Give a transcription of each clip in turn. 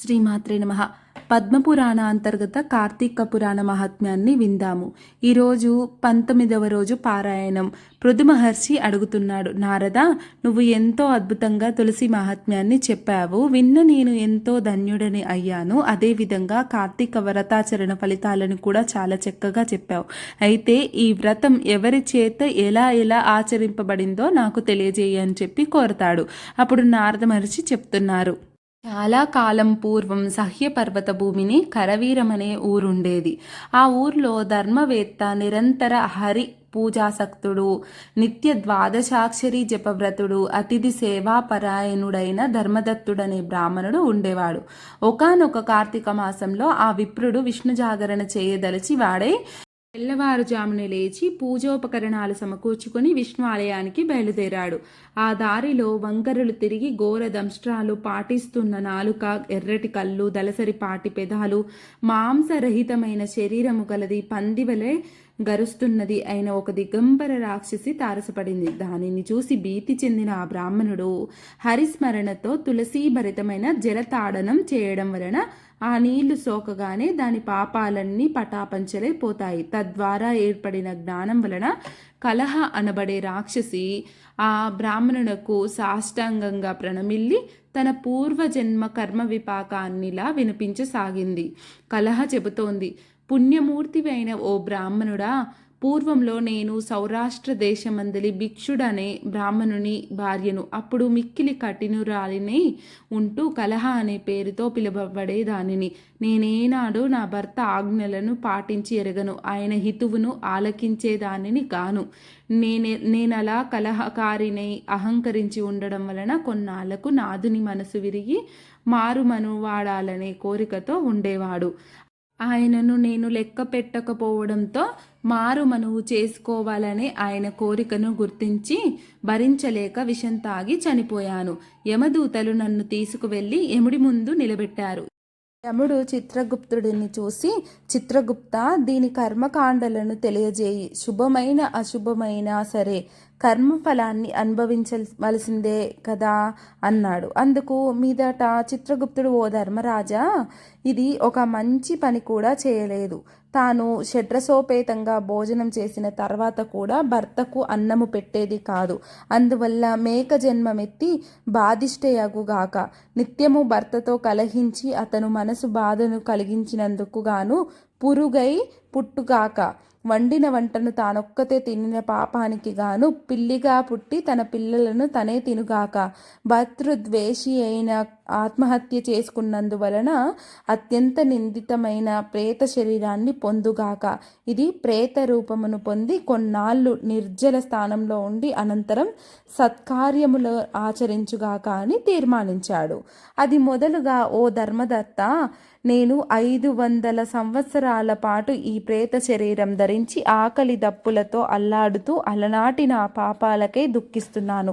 శ్రీమాత్రే నమ. పద్మపురాణ అంతర్గత కార్తీక పురాణ మహాత్మ్యాన్ని విందాము. ఈరోజు పంతొమ్మిదవ రోజు పారాయణం. పృథు మహర్షి అడుగుతున్నాడు నారద నువ్వు ఎంతో అద్భుతంగా తులసి మహాత్మ్యాన్ని చెప్పావు. విన్న నేను ఎంతో ధన్యుడని అయ్యాను. అదేవిధంగా కార్తీక వ్రతాచరణ ఫలితాలను కూడా చాలా చక్కగా చెప్పావు. అయితే ఈ వ్రతం ఎవరి చేత ఎలా ఎలా ఆచరింపబడిందో నాకు తెలియజేయని చెప్పి కోరతాడు. అప్పుడు నారద మహర్షి చెప్తున్నారు చాలా కాలం పూర్వం సహ్యపర్వత భూమిని కరవీరమనే ఊరుండేది. ఆ ఊర్లో ధర్మవేత్త నిరంతర హరి పూజాసక్తుడు నిత్య ద్వాదశాక్షరి జపవ్రతుడు అతిథి సేవాపరాయణుడైన ధర్మదత్తుడనే బ్రాహ్మణుడు ఉండేవాడు. ఒకానొక కార్తీక మాసంలో ఆ విప్రుడు విష్ణు జాగరణ చేయదలిచి వాడై తెల్లవారుజామున లేచి పూజోపకరణాలు సమకూర్చుకొని విష్ణు ఆలయానికి బయలుదేరాడు. ఆ దారిలో వంకరలు తిరిగి ఘోర దంష్ట్రాలు పాటిస్తున్న నాలుక ఎర్రటి కళ్ళు దలసరి పాటి పెదాలు మాంసరహితమైన శరీరము గలది పందివలే గరుస్తున్నది అయిన ఒక దిగంబర రాక్షసి తారసపడింది. దానిని చూసి భీతి చెందిన ఆ బ్రాహ్మణుడు హరిస్మరణతో తులసీభరితమైన జలతాడనం చేయడం వలన ఆ నీళ్ళు సోకగానే దాని పాపాలన్నీ పటాపంచలైపోతాయి తద్వారా ఏర్పడిన జ్ఞానం వలన కలహ అనబడే రాక్షసి ఆ బ్రాహ్మణునకు సాష్టాంగంగా ప్రణమిల్లి తన పూర్వజన్మ కర్మ విపాకాన్నిలా వినిపించసాగింది. కలహ చెబుతోంది పుణ్యమూర్తివైన ఓ బ్రాహ్మణుడా పూర్వంలో నేను సౌరాష్ట్ర దేశమందలి భిక్షుడనే బ్రాహ్మణుని భార్యను అప్పుడు మిక్కిలి కఠినురాలిని ఉంటూ కలహ అనే పేరుతో పిలువబడేదానిని. నేనేనాడు నా భర్త ఆజ్ఞలను పాటించి ఎరగను ఆయన హితువును ఆలకించేదానిని గాను. నేనే నేనలా కలహకారినై అహంకరించి ఉండడం వలన కొన్నాళ్ళకు నాదుని మనసు విరిగి మారుమను వాడాలనే కోరికతో ఉండేవాడు. ఆయనను నేను లెక్క పెట్టకపోవడంతో మారు మనువు చేసుకోవాలనే ఆయన కోరికను గుర్తించి భరించలేక విషం తాగి చనిపోయాను. యమదూతలు నన్ను తీసుకువెళ్ళి యముడి ముందు నిలబెట్టారు. యముడు చిత్రగుప్తుడిని చూసి చిత్రగుప్త దీని కర్మకాండలను తెలియజేయి. శుభమైన అశుభమైన సరే. కర్మఫలాన్ని అనుభవించవలసిందే కదా అన్నాడు. అందుకు మీదట చిత్రగుప్తుడు ఓ ధర్మరాజా ఇది ఒక మంచి పని కూడా చేయలేదు. తాను షడ్రసోపేతంగా భోజనం చేసిన తర్వాత కూడా భర్తకు అన్నము పెట్టేది కాదు. అందువల్ల మేక జన్మమెత్తి బాధిష్టయగుగాక నిత్యము భర్తతో కలహించి అతను మనసు బాధను కలిగించినందుకు గాను పురుగై పుట్టుగాక. వండిన వంటను తానొక్కతే తినిన పాపానికి గాను పిల్లిగా పుట్టి తన పిల్లలను తనే తినుగాక. భర్తృద్వేషి అయిన ఆత్మహత్య చేసుకున్నందువలన అత్యంత నిందితమైన ప్రేత శరీరాన్ని పొందుగాక. ఇది ప్రేత రూపమును పొంది కొన్నాళ్ళు నిర్జల స్థానంలో ఉండి అనంతరం సత్కార్యములు ఆచరించుగాక అని తీర్మానించాడు. అది మొదలుగా ఓ ధర్మదత్త నేను ఐదు వందల సంవత్సరాల పాటు ఈ ప్రేత శరీరం ధరించి ఆకలి దప్పులతో అల్లాడుతూ అలనాటి నా పాపాలకై దుఃఖిస్తున్నాను.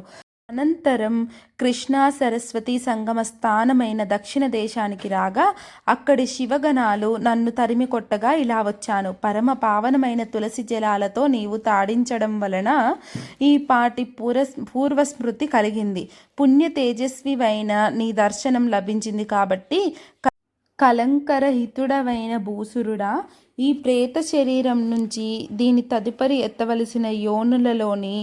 అనంతరం కృష్ణా సరస్వతి సంగమ స్థానమైన దక్షిణ దేశానికి రాగా అక్కడి శివగణాలు నన్ను తరిమి కొట్టగా ఇలా వచ్చాను. పరమ పావనమైన తులసి జలాలతో నీవు తాడించడం వలన ఈ పాటి పూర పూర్వస్మృతి కలిగింది. పుణ్య తేజస్వివైన నీ దర్శనం లభించింది కాబట్టి కలంకరహితుడవైన భూసురుడా ఈ ప్రేత శరీరం నుంచి దీని తదుపరి ఎత్తవలసిన యోనులలోని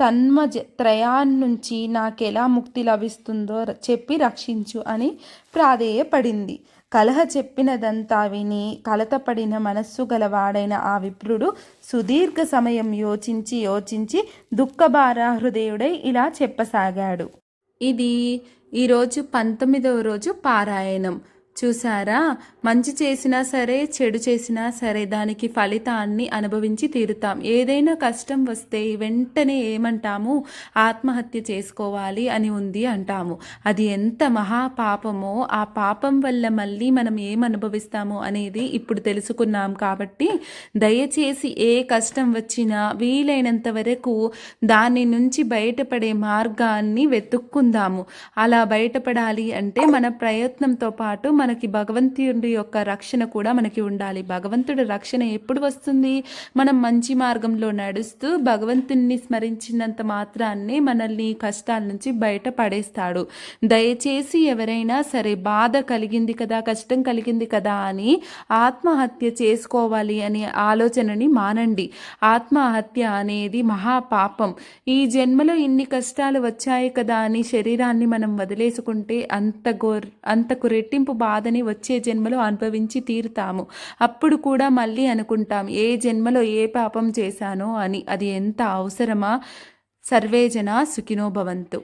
తన్మ త్రయాన్నుంచి నాకెలా ముక్తి లభిస్తుందో చెప్పి రక్షించు అని ప్రాధేయపడింది. కలహ చెప్పినదంతా విని కలతపడిన మనస్సు గలవాడైన ఆ విప్రుడు సుదీర్ఘ సమయం యోచించి యోచించి దుఃఖభార హృదయుడై ఇలా చెప్పసాగాడు. ఇది ఈరోజు పంతొమ్మిదవ రోజు పారాయణం. చూసారా? మంచి చేసినా సరే చెడు చేసినా సరే దానికి ఫలితాన్ని అనుభవించి తీరుతాం. ఏదైనా కష్టం వస్తే వెంటనే ఏమంటాము? ఆత్మహత్య చేసుకోవాలి అని ఉంది అంటాము. అది ఎంత మహా పాపమో ఆ పాపం వల్ల మళ్ళీ మనం ఏం అనుభవిస్తాము అనేది ఇప్పుడు తెలుసుకున్నాం కాబట్టి దయచేసి ఏ కష్టం వచ్చినా వీలైనంత వరకు దాని నుంచి బయటపడే మార్గాన్ని వెతుక్కుందాము. అలా బయటపడాలి అంటే మన ప్రయత్నంతో పాటు మనకి భగవంతుడి యొక్క రక్షణ కూడా మనకి ఉండాలి. భగవంతుడి రక్షణ ఎప్పుడు వస్తుంది? మనం మంచి మార్గంలో నడుస్తూ భగవంతుణ్ణి స్మరించినంత మాత్రాన్నే మనల్ని కష్టాల నుంచి బయట పడేస్తాడు. దయచేసి ఎవరైనా సరే బాధ కలిగింది కదా కష్టం కలిగింది కదా అని ఆత్మహత్య చేసుకోవాలి అనే ఆలోచనని మానండి. ఆత్మహత్య అనేది మహాపాపం. ఈ జన్మలో ఇన్ని కష్టాలు వచ్చాయి కదా అని శరీరాన్ని మనం వదిలేసుకుంటే అంత గోర్ అంతకు రెట్టింపు బాధని వచ్చే జన్మలో అనుభవించి తీరుతాము. అప్పుడు కూడా మళ్ళీ అనుకుంటాం ఏ జన్మలో ఏ పాపం చేశానో అని. అది ఎంత అవసరమా? సర్వేజన సుఖినో భవంతు.